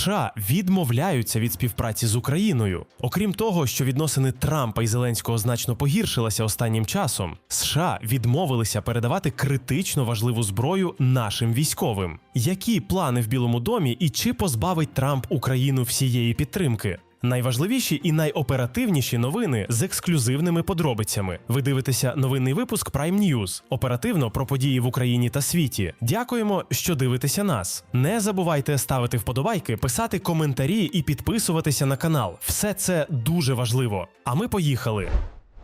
США відмовляються від співпраці з Україною. Окрім того, що відносини Трампа і Зеленського значно погіршилися останнім часом, США відмовилися передавати критично важливу зброю нашим військовим. Які плани в Білому домі і чи позбавить Трамп Україну всієї підтримки? Найважливіші і найоперативніші новини з ексклюзивними подробицями. Ви дивитеся новинний випуск Prime News. Оперативно про події в Україні та світі. Дякуємо, що дивитеся нас. Не забувайте ставити вподобайки, писати коментарі і підписуватися на канал. Все це дуже важливо. А ми поїхали.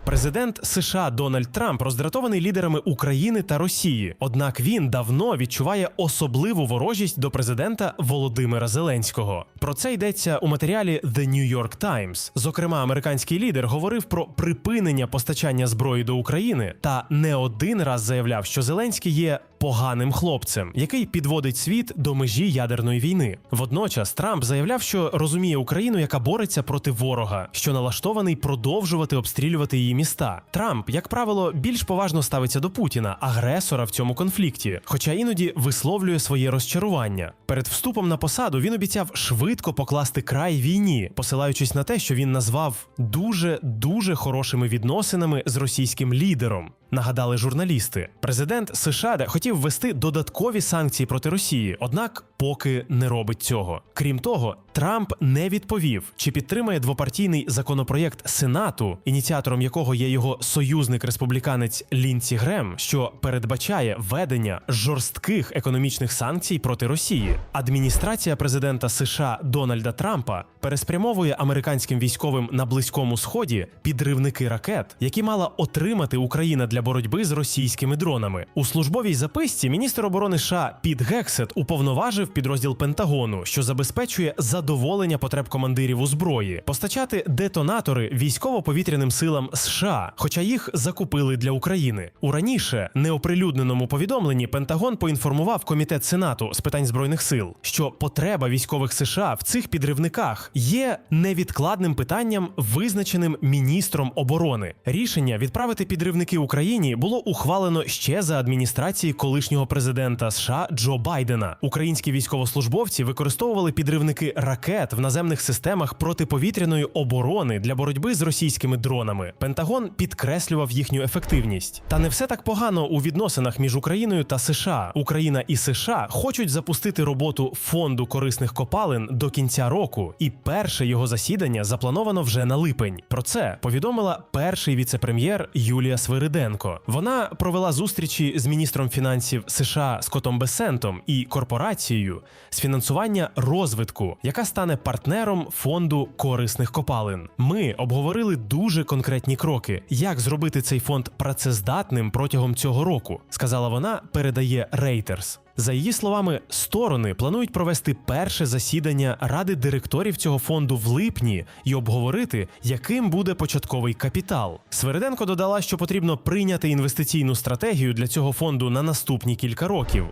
Президент США Дональд Трамп роздратований лідерами України та Росії. Однак він давно відчуває особливу ворожість до президента Володимира Зеленського. Про це йдеться у матеріалі The New York Times. Зокрема, американський лідер говорив про припинення постачання зброї до України та не один раз заявляв, що Зеленський є поганим хлопцем, який підводить світ до межі ядерної війни. Водночас Трамп заявляв, що розуміє Україну, яка бореться проти ворога, що налаштований продовжувати обстрілювати її міста. Трамп, як правило, більш поважно ставиться до Путіна, агресора в цьому конфлікті, хоча іноді висловлює своє розчарування. Перед вступом на посаду він обіцяв швидко покласти край війні, посилаючись на те, що він назвав дуже дуже хорошими відносинами з російським лідером. Нагадали журналісти. Президент США хотів ввести додаткові санкції проти Росії, однак поки не робить цього. Крім того, Трамп не відповів, чи підтримає двопартійний законопроєкт Сенату, ініціатором якого є його союзник-республіканець Лінці Грем, що передбачає введення жорстких економічних санкцій проти Росії. Адміністрація президента США Дональда Трампа переспрямовує американським військовим на близькому сході підривники ракет, які мала отримати Україна для боротьби з російськими дронами. У службовій записці міністр оборони США Піт Гексет уповноважив підрозділ Пентагону, що забезпечує задоволення потреб командирів у зброї, постачати детонатори військово-повітряним силам США, хоча їх закупили для України. У раніше неоприлюдненому повідомленні Пентагон поінформував комітет Сенату з питань збройних сил, що потреба військових США в цих підривниках є невідкладним питанням, визначеним міністром оборони. Рішення відправити підривники Україні було ухвалено ще за адміністрації колишнього президента США Джо Байдена. Українські військовослужбовці використовували підривники ракет в наземних системах протиповітряної оборони для боротьби з російськими дронами. Пентагон підкреслював їхню ефективність. Та не все так погано у відносинах між Україною та США. Україна і США хочуть запустити роботу фонду корисних копалин до кінця року, і перше його засідання заплановано вже на липень. Про це повідомила перший віцепрем'єр Юлія Свириденко. Вона провела зустрічі з міністром фінансів США Скотом Бесентом і корпорацією з фінансування розвитку, яка стане партнером фонду корисних копалин. Ми обговорили дуже конкретні кроки, як зробити цей фонд працездатним протягом цього року, сказала вона. Передає Reuters. За її словами, сторони планують провести перше засідання ради директорів цього фонду в липні і обговорити, яким буде початковий капітал. Свериденко додала, що потрібно прийняти інвестиційну стратегію для цього фонду на наступні кілька років.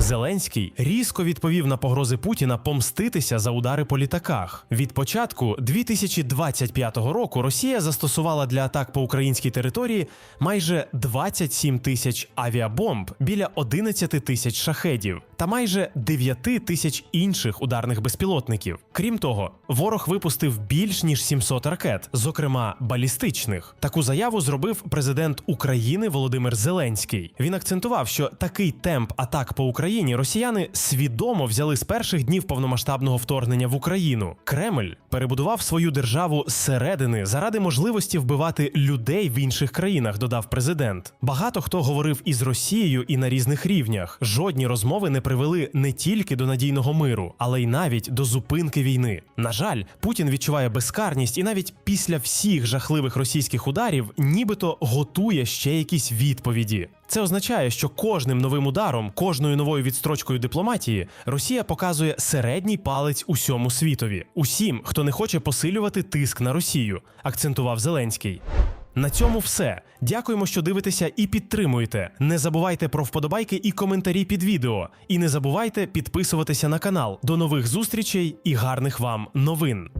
Зеленський різко відповів на погрози Путіна помститися за удари по літаках. Від початку 2025 року Росія застосувала для атак по українській території майже 27 тисяч авіабомб, біля 11 тисяч шахедів та майже 9 тисяч інших ударних безпілотників. Крім того, ворог випустив більш ніж 700 ракет, зокрема балістичних. Таку заяву зробив президент України Володимир Зеленський. Він акцентував, що такий темп атак по Україні росіяни свідомо взяли з перших днів повномасштабного вторгнення в Україну. Кремль перебудував свою державу зсередини заради можливості вбивати людей в інших країнах. Додав президент. Багато хто говорив із Росією і на різних рівнях. Жодні розмови не привели не тільки до надійного миру, але й навіть до зупинки війни. На жаль, Путін відчуває безкарність і навіть після всіх жахливих російських ударів, нібито готує ще якісь відповіді. Це означає, що кожним новим ударом, кожною новою відстрочкою дипломатії Росія показує середній палець усьому світові, усім, хто не хоче посилювати тиск на Росію, акцентував Зеленський. На цьому все. Дякуємо, що дивитеся і підтримуєте. Не забувайте про вподобайки і коментарі під відео. І не забувайте підписуватися на канал. До нових зустрічей і гарних вам новин.